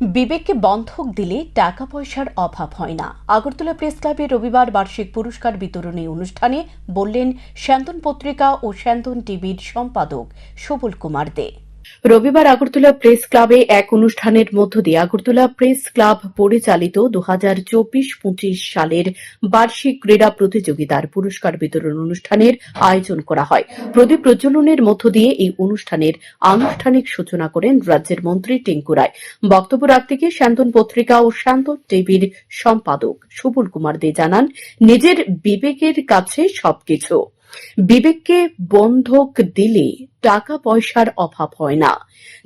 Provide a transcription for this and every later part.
বিবেককে বন্ধক দিলে টাকা পয়সার অভাব হয় না। আগরতলা প্রেস ক্লাবে রবিবার বার্ষিক পুরস্কার বিতরণী অনুষ্ঠানে বললেন, স্যান্দন পত্রিকা ও শ্যান্তন টিভির সম্পাদক সবল কুমার দে। রবিবার আগরতলা প্রেস ক্লাবে এক অনুষ্ঠানের মধ্য দিয়ে আগরতলা প্রেস ক্লাব পরিচালিত দু হাজার চব্বিশ পঁচিশ সালের বার্ষিক ক্রীড়া প্রতিযোগিতার পুরস্কার বিতরণ অনুষ্ঠানের আয়োজন করা হয়। প্রদীপ প্রজ্বলনের মধ্য দিয়ে এই অনুষ্ঠানের আনুষ্ঠানিক সূচনা করেন রাজ্যের মন্ত্রী টিঙ্কু রায়। বক্তব্য রাখতে গিয়ে শান্তন পত্রিকা ও শান্তন টিভির সম্পাদক সুবল কুমার দে জানান, নিজের বিবেকের কাছে সবকিছু। বিবেককে বন্ধক দিলে টাকা পয়সার অভাব হয় না।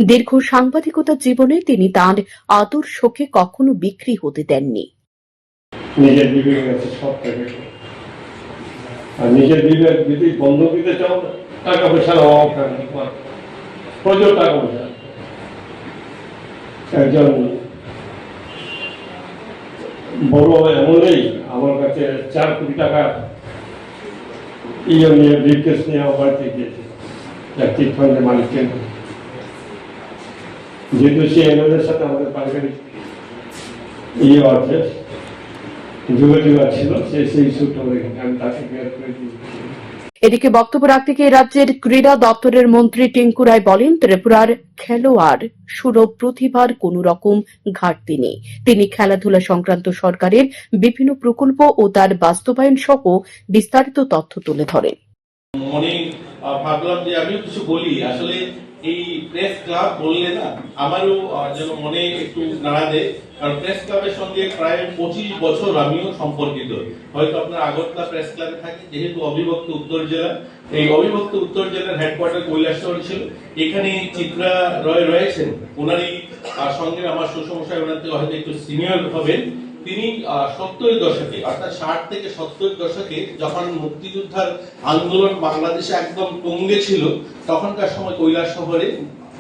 দীর্ঘ সাংবাদিকতার জীবনে তিনি তাঁর আদর্শকে কখনো বিক্রি হতে দেননি। নিজের বিবেক যদি বন্ধ দিতে চাও টাকা পয়সার অভাব প্রচুর টাকা পয়সা একজন বড় আমার কাছে চার কোটি টাকা I och med virkesnivån har varit riktigt rättighetshållande marken. જેટલું છે એનો ને સાથે આપણે પાર કરી એ વાત છે જુદા જુદા છે છે સૂટ હોય એમ તાકી এদিকে বক্তব্য রাখতে গিয়ে রাজ্যের ক্রীড়া দপ্তরের মন্ত্রী টিঙ্কু রায় বলেন, ত্রিপুরার খেলোয়াড় সুরভ প্রতিভার কোন রকম ঘাটতি নেই। তিনি খেলাধুলা সংক্রান্ত সরকারের বিভিন্ন প্রকল্প ও তার বাস্তবায়ন সহ বিস্তারিত তথ্য তুলে ধরেন। মনে ভাবলাম যে আমি কিছু বলি। আসলে এই প্রেস ক্লাব বললে না, আমারও যেন মনে একটু নাড়া দেয়। কারণ প্রেস ক্লাবের সঙ্গে প্রায় পঁচিশ বছর আমিও সম্পর্কিত। হয়তো আপনার আগরতলা প্রেস ক্লাবে থাকি, যেহেতু অবিভক্ত উত্তর জেলা। এই অবিভক্ত উত্তর জেলার হেডকোয়ার্টার কৈলাসহর ছিল। এখানে চিত্রা রয় রয়েছেন। ওনারই সঙ্গে আমার শ্বশুরমশাই ওনার হয়তো একটু সিনিয়র হবেন। তিনি সত্তর দশকে, অর্থাৎ ষাট থেকে সত্তর দশকে যখন মুক্তিযোদ্ধার আন্দোলন বাংলাদেশে একদম টঙ্গে ছিল, তখনকার সময় কৈলাস শহরে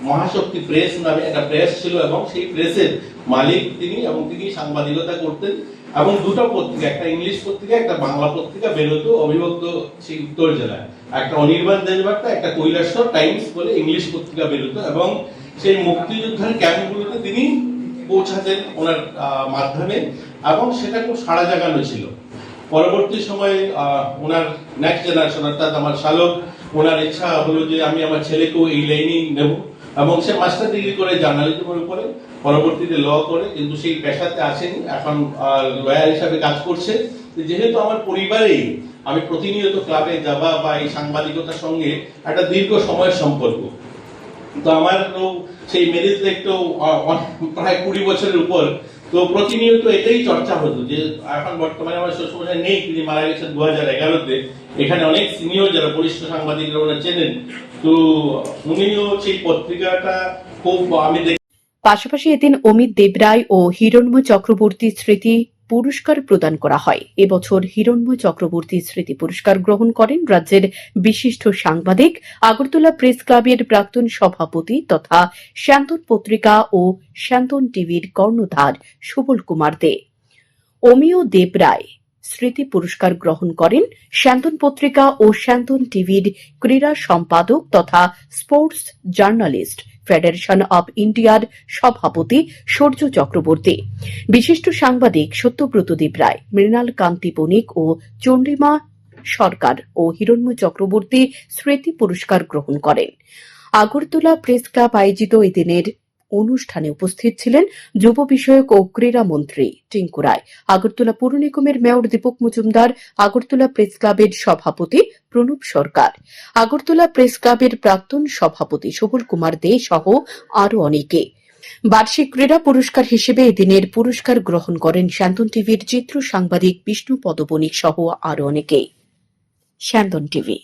মহাশক্তি প্রেস নামে একটা প্রেস ছিল এবং সেই প্রেসের মালিক তিনি এবং তিনি সাংবাদিকতা করতেন এবং দুটো পত্রিকা, একটা ইংলিশ পত্রিকা, একটা বাংলা পত্রিকা বেরোতো অবিভক্ত সেই উত্তর জেলায়। একটা অনির্বাণ দেশবার্তা, একটা কৈলাসর টাইমস বলে ইংলিশ পত্রিকা বেরোতো এবং সেই মুক্তিযোদ্ধার ক্যাম্পগুলোতে তিনি পৌঁছাতেন ওনার মাধ্যমে। এবং সেটা খুব সাড়া জাগানো ছিল। পরবর্তী সময়ে ওনার নেক্সট জেনারেশন অর্থাৎ আমার শালক, ওনার ইচ্ছা হলো যে আমি আমার ছেলেকেও এই লাইনেই নেব এবং সে মাস্টার ডিগ্রি করে জার্নালিজমের উপরে, পরবর্তীতে ল করে, কিন্তু সেই পেশাতে আসেনি। এখন লয়ার হিসাবে কাজ করছে। যেহেতু আমার পরিবারেই আমি প্রতিনিয়ত ক্লাবে যাবা বা এই সাংবাদিকতার সঙ্গে একটা দীর্ঘ সময়ের সম্পর্ক। তো আমার সেই মেরিজ দেখতো প্রায় কুড়ি বছরের উপর। তো প্রতিনিয়ত এটাই চর্চা হতো যে এখন বর্তমানে আমার শ্বশুরমশাই নেই, তিনি মারা গেছেন দু হাজার এগারোতে। এখানে অনেক সিনিয়র যারা বরিষ্ঠ সাংবাদিকরা ওরা চেনেন। তো উনিও সেই পত্রিকাটা খুব আমি পাশাপাশি এদিন অমিত দেবরায় ও হিরণ্ময় চক্রবর্তী স্মৃতি পুরস্কার প্রদান করা হয়। এবছর হিরণ্ময় চক্রবর্তী স্মৃতি পুরস্কার গ্রহণ করেন রাজ্যের বিশিষ্ট সাংবাদিক, আগরতলা প্রেস ক্লাবের প্রাক্তন সভাপতি তথা শ্যান্তন পত্রিকা ও শ্যান্তন টিভির কর্ণধার সুবল কুমার দে। অমিয় দেবরায় স্মৃতি পুরস্কার গ্রহণ করেন শান্তন পত্রিকা ও শ্যান্তন টিভির ক্রীড়া সম্পাদক তথা স্পোর্টস জার্নালিস্ট, ফেডারেশন অব ইন্ডিয়ার সভাপতি সূর্য চক্রবর্তী। বিশিষ্ট সাংবাদিক সত্যব্রত দেব রায়, মৃণাল কান্তি বণিক ও চন্ডিমা সরকার ও হিরণ্ময় চক্রবর্তী স্মৃতি পুরস্কার গ্রহণ করেন। আগরতলা প্রেস ক্লাব আয়োজিত এদিনের অনুষ্ঠানে উপস্থিত ছিলেন যুব বিষয়ক ও ক্রীড়া মন্ত্রী টিঙ্কু রায়। আগরতলা পৌর নিগমের মেয়র দীপক মজুমদার, আগরতলা প্রেস ক্লাবের সভাপতি প্রণব সরকার, আগরতলা প্রেস ক্লাবের প্রাক্তন সভাপতি সবল কুমার দে সহ আরও অনেকে। বার্ষিক ক্রীড়া পুরস্কার হিসেবে এদিনের পুরস্কার গ্রহণ করেন শান্তন টিভির চিত্র সাংবাদিক বিষ্ণু পদবণিক সহ আরও অনেকে। শান্তন টিভি